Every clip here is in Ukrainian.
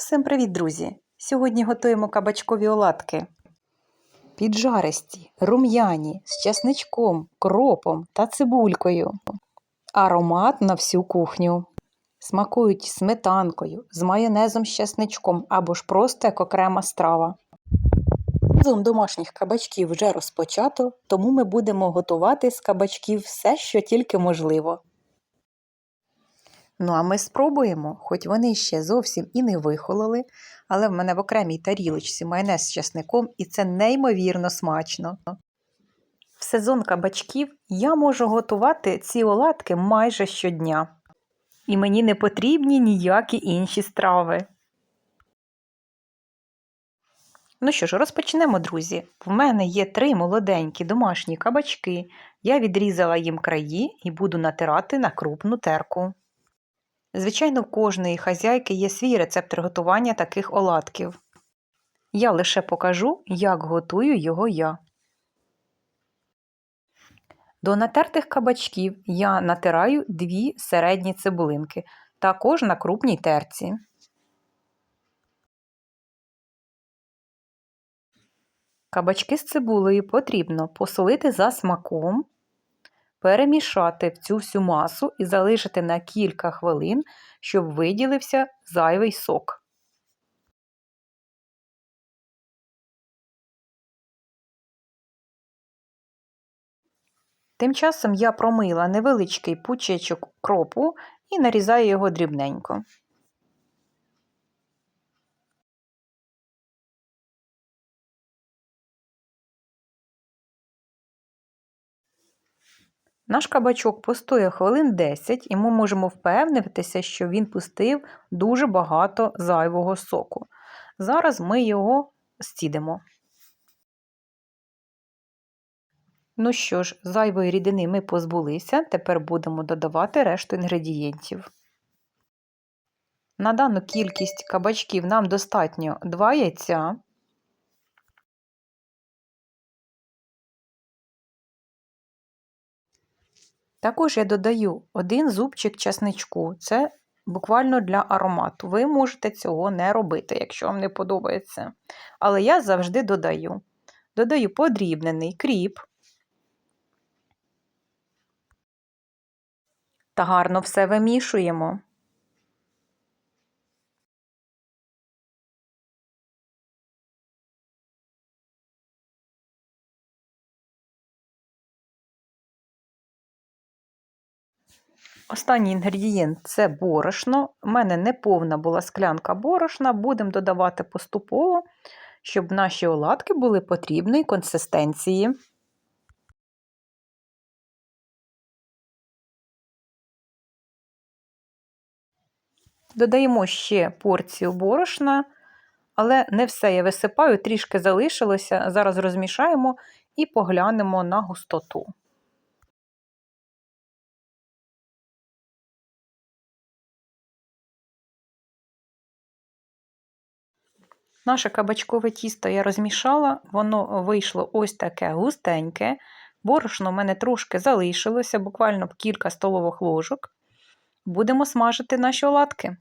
Всім привіт, друзі! Сьогодні готуємо кабачкові оладки. Піджаристі, рум'яні, з часничком, кропом та цибулькою. Аромат на всю кухню. Смакують сметанкою, з майонезом з часничком або ж просто як окрема страва. Сезон домашніх кабачків вже розпочато, тому ми будемо готувати з кабачків все, що тільки можливо. Ну, а ми спробуємо, хоч вони ще зовсім і не вихололи, але в мене в окремій тарілочці майонез з часником, і це неймовірно смачно. В сезон кабачків я можу готувати ці оладки майже щодня. І мені не потрібні ніякі інші страви. Ну що ж, розпочнемо, друзі. В мене є три молоденькі домашні кабачки. Я відрізала їм краї і буду натирати на крупну терку. Звичайно, в кожної хазяйки є свій рецепт приготування таких оладків. Я лише покажу, як готую його я. До натертих кабачків я натираю дві середні цибулинки, також на крупній терці. Кабачки з цибулею потрібно посолити за смаком, перемішати в цю всю масу і залишити на кілька хвилин, щоб виділився зайвий сок. Тим часом я промила невеличкий пучечок кропу і нарізаю його дрібненько. Наш кабачок постояв хвилин 10, і ми можемо впевнитися, що він пустив дуже багато зайвого соку. Зараз ми його стідемо. Ну що ж, зайвої рідини ми позбулися, тепер будемо додавати решту інгредієнтів. На дану кількість кабачків нам достатньо 2 яйця. Також я додаю один зубчик часничку. Це буквально для аромату. Ви можете цього не робити, якщо вам не подобається. Але я завжди додаю. Додаю подрібнений кріп. Та гарно все вимішуємо. Останній інгредієнт це борошно. У мене не повна була склянка борошна, будемо додавати поступово, щоб наші оладки були потрібної консистенції. Додаємо ще порцію борошна, але не все я висипаю, трішки залишилося. Зараз розмішаємо і поглянемо на густоту. Наше кабачкове тісто я розмішала, воно вийшло ось таке густеньке. Борошно в мене трошки залишилося, буквально кілька столових ложок. Будемо смажити наші оладки.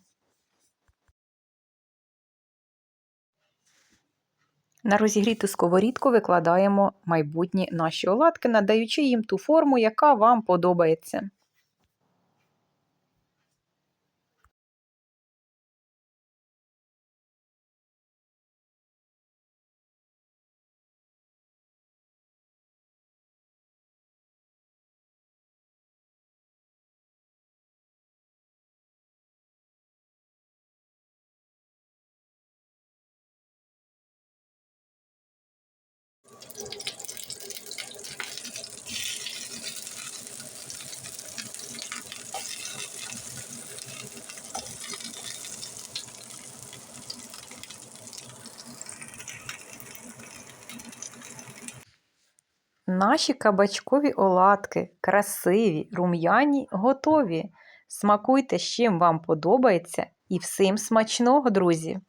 На розігріту сковорідку викладаємо майбутні наші оладки, надаючи їм ту форму, яка вам подобається. Наші кабачкові оладки красиві, рум'яні, готові. Смакуйте, з чим вам подобається, і всім смачного, друзі!